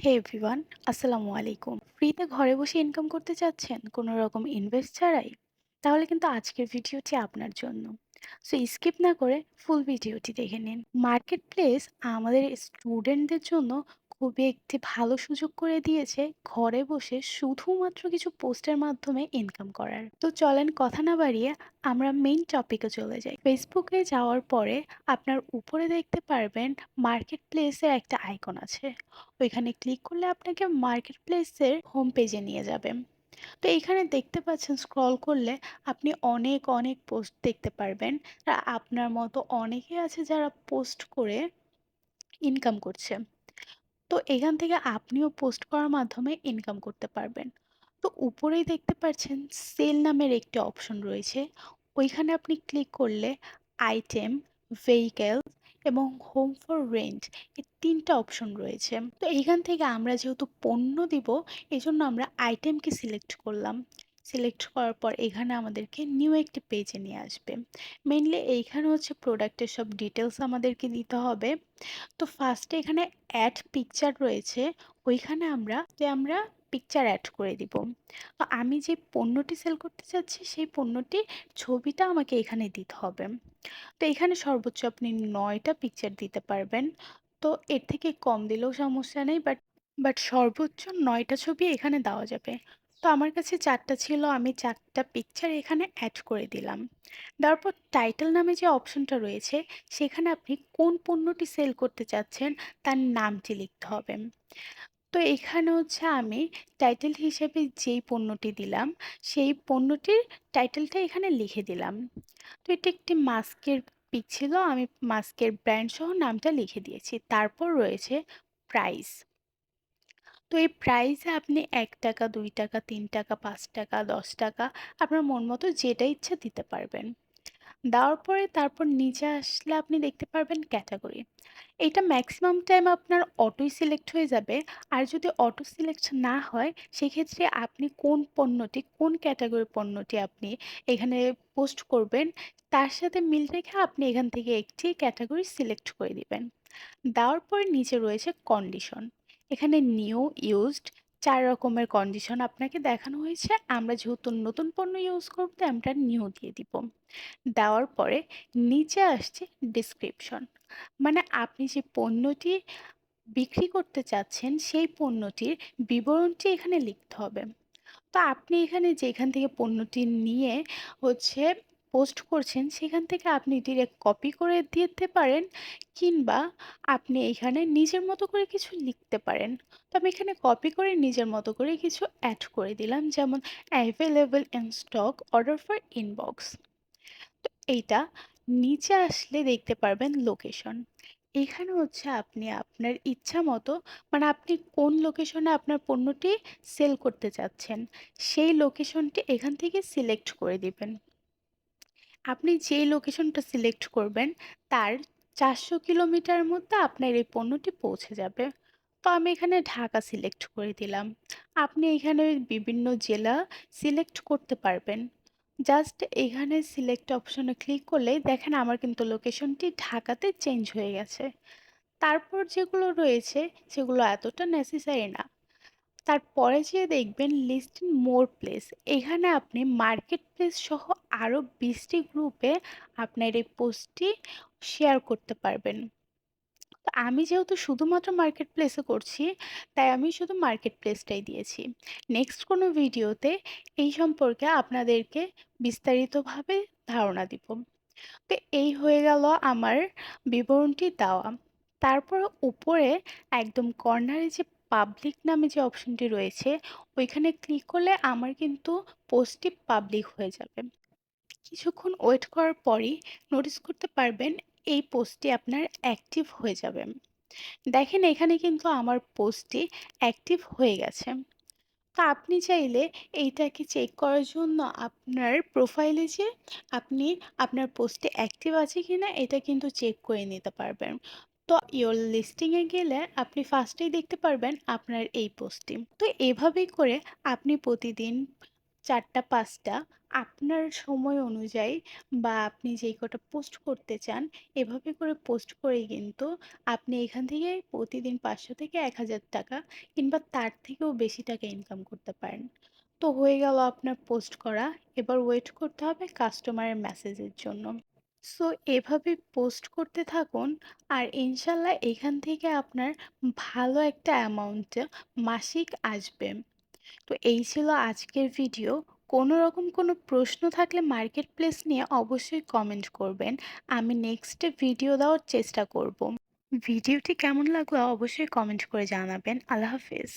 হে everyone আসসালামু আলাইকুম। ফ্রিতে ঘরে বসে ইনকাম করতে চাচ্ছেন, কোনো রকম ইনভেস্ট ছাড়াই? তাহলে কিন্তু আজকের ভিডিওটি আপনার জন্য। সো স্কিপ না করে ফুল ভিডিওটি দেখে নিন। মার্কেট প্লেস আমাদের স্টুডেন্টদের জন্য খুবই একটি ভালো সুযোগ করে দিয়েছে ঘরে বসে শুধুমাত্র কিছু পোস্টের মাধ্যমে ইনকাম করার। তো চলেন কথা না বাড়িয়ে আমরা মেইন টপিকে চলে যাই। ফেসবুকে যাওয়ার পরে আপনার উপরে দেখতে পারবেন মার্কেট প্লেসের একটা আইকন আছে। ওইখানে ক্লিক করলে আপনাকে মার্কেট প্লেসের হোম পেজে নিয়ে যাবে। তো এখানে দেখতে পাচ্ছেন স্ক্রল করলে আপনি অনেক অনেক পোস্ট দেখতে পারবেন। আপনার মতো অনেকে আছে যারা পোস্ট করে ইনকাম করছে। তো এখান থেকে আপনিও পোস্ট করার মাধ্যমে ইনকাম করতে পারবেন। তো উপরেই দেখতে পাচ্ছেন সেল নামের একটি অপশন রয়েছে। ওইখানে আপনি ক্লিক করলে আইটেম ভেহিকেল এবং হোম ফর রেন্ট এই তিনটা অপশন রয়েছে। তো এইখান থেকে আমরা যেহেতু পণ্য দিব এই জন্য আমরা আইটেমকে সিলেক্ট করলাম। সিলেক্ট করার পর এখানে আমাদেরকে নিউ একটি পেজে নিয়ে আসবে। মেনলি এইখানে হচ্ছে প্রোডাক্টের সব ডিটেলস আমাদেরকে দিতে হবে। তো ফার্স্টে এখানে অ্যাড পিকচার রয়েছে, ওইখানে আমরা, যে আমরা পিকচার অ্যাড করে দিব। তো আমি যে পণ্যটি সেল করতে চাচ্ছি, সেই পণ্যটি ছবিটা আমাকে এখানে দিতে হবে। তো এখানে সর্বোচ্চ আপনি নয়টা পিকচার দিতে পারবেন। তো এর থেকে কম দিলেও সমস্যা নেই বাট বাট সর্বোচ্চ নয়টা ছবি এখানে দেওয়া যাবে। তো আমার কাছে চারটা ছিল, আমি চারটা পিকচার এখানে অ্যাড করে দিলাম। তারপর টাইটেল নামে যে অপশনটা রয়েছে, সেখানে আপনি কোন পণ্যটি সেল করতে চাচ্ছেন, তার নামটি লিখতে হবে। তো এখানে হচ্ছে আমি টাইটেল হিসেবে যেই পণ্যটি দিলাম, সেই পণ্যটির টাইটেলটা এখানে লিখে দিলাম। তো এটা একটি মাস্কের পিক ছিল, আমি মাস্কের ব্র্যান্ড সহ নামটা লিখে দিয়েছি। তারপর রয়েছে প্রাইস তো এই প্রাইসে আপনি এক টাকা, দুই টাকা, তিন টাকা, পাঁচ টাকা, দশ টাকা আপনার মন মতো যেটা ইচ্ছা দিতে পারবেন। দেওয়ার পরে তারপর নিচে আসলে আপনি দেখতে পারবেন ক্যাটাগরি এটা ম্যাক্সিমাম টাইম আপনার অটোই সিলেক্ট হয়ে যাবে। আর যদি অটো সিলেক্ট না হয়, সেক্ষেত্রে আপনি কোন পণ্যটি, কোন ক্যাটাগরির পণ্যটি আপনি এখানে পোস্ট করবেন, তার সাথে মিল রেখে আপনি এখান থেকে একটি ক্যাটাগরি সিলেক্ট করে দিবেন। দেওয়ার পরে নিচে রয়েছে কন্ডিশন এখানে নিউ ইউজড চার রকমের কন্ডিশন আপনাকে দেখানো হয়েছে। আমরা যেহেতু নতুন পণ্য ইউজ করব, তাই আমরা নিউ দিয়ে দিব। দেওয়ার পরে নিচে আসছে ডিসক্রিপশন মানে আপনি যে পণ্যটি বিক্রি করতে চাচ্ছেন, সেই পণ্যটির বিবরণটি এখানে লিখতে হবে। তো আপনি এখানে যেখান থেকে পণ্যটি নিয়ে হচ্ছে পোস্ট করছেন, সেখান থেকে আপনি ডিরেক্ট কপি করে দিতে পারেন কিংবা আপনি এখানে নিজের মতো করে কিছু লিখতে পারেন। তো আমি এখানে কপি করে নিজের মতো করে কিছু অ্যাড করে দিলাম, যেমন available in stock order for inbox তো এইটা নিচে আসলে দেখতে পারবেন লোকেশন এখানে হচ্ছে আপনি আপনার ইচ্ছা মতো মানে আপনি কোন লোকেশনে আপনার পণ্যটি সেল করতে চাচ্ছেন, সেই লোকেশনটি এখান থেকে সিলেক্ট করে দিবেন। আপনি যেই লোকেশনটা সিলেক্ট করবেন, তার চারশো কিলোমিটার মধ্যে আপনার এই পণ্যটি পৌঁছে যাবে। তো আমি এখানে ঢাকা সিলেক্ট করে দিলাম। আপনি এখানে বিভিন্ন জেলা সিলেক্ট করতে পারবেন। জাস্ট এখানে সিলেক্ট অপশনে ক্লিক করলে দেখেন আমার কিন্তু লোকেশনটি ঢাকাতে চেঞ্জ হয়ে গেছে। তারপর যেগুলো রয়েছে, সেগুলো এতটা নেসেসারি না। তারপরে যেয়ে দেখবেন লিস্ট ইন মোর প্লেস এখানে আপনি মার্কেট প্লেস সহ আরও বিশটি গ্রুপে আপনার এই পোস্টটি শেয়ার করতে পারবেন। তো আমি যেহেতু শুধুমাত্র মার্কেট প্লেসে করছি, তাই আমি শুধু মার্কেট প্লেসটাই দিয়েছি। নেক্সট কোনো ভিডিওতে এই সম্পর্কে আপনাদেরকে বিস্তারিতভাবে ধারণা দিব। তো এই হয়ে গেল আমার বিবরণটি দেওয়া। তারপর উপরে একদম কর্নারে যে পাবলিক নামে যে অপশনটি রয়েছে, ওইখানে ক্লিক করলে আমার কিন্তু পোস্টটি পাবলিক হয়ে যাবে। কিছুক্ষণ ওয়েট করার পরই নোটিস করতে পারবেন এই পোস্টটি আপনার অ্যাক্টিভ হয়ে যাবে। দেখেন এখানে কিন্তু আমার পোস্টটি অ্যাক্টিভ হয়ে গেছে। তো আপনি চাইলে এইটাকে চেক করার জন্য আপনার প্রোফাইলে যে আপনি আপনার পোস্টে অ্যাক্টিভ আছে কি না এটা কিন্তু চেক করে নিতে পারবেন। তো ইওর লিস্টিংয়ে গেলে আপনি ফার্স্টেই দেখতে পারবেন আপনার এই পোস্টটি তো এভাবেই করে আপনি প্রতিদিন ৪টা ৫টা আপনার সময় অনুযায়ী বা আপনি যেই কটা পোস্ট করতে চান, এভাবে করে পোস্ট করেই কিন্তু আপনি এখান থেকে প্রতিদিন ৫০০ থেকে ৳১,০০০ কিংবা তার থেকেও বেশি টাকা ইনকাম করতে পারেন। তো হয়ে গেল আপনার পোস্ট করা। এবার ওয়েট করতে হবে কাস্টমারের মেসেজের জন্য। সো এভাবে পোস্ট করতে থাকুন আর ইনশাল্লাহ এখান থেকে আপনার ভালো একটা অ্যামাউন্ট মাসিক আসবে। তো এই ছিল আজকের ভিডিও। কোনো রকম কোনো প্রশ্ন থাকলে মার্কেট প্লেস নিয়ে অবশ্যই কমেন্ট করবেন। আমি নেক্সটে ভিডিও দেওয়ার চেষ্টা করব। ভিডিওটি কেমন লাগল অবশ্যই কমেন্ট করে জানাবেন। আল্লাহ হাফেজ।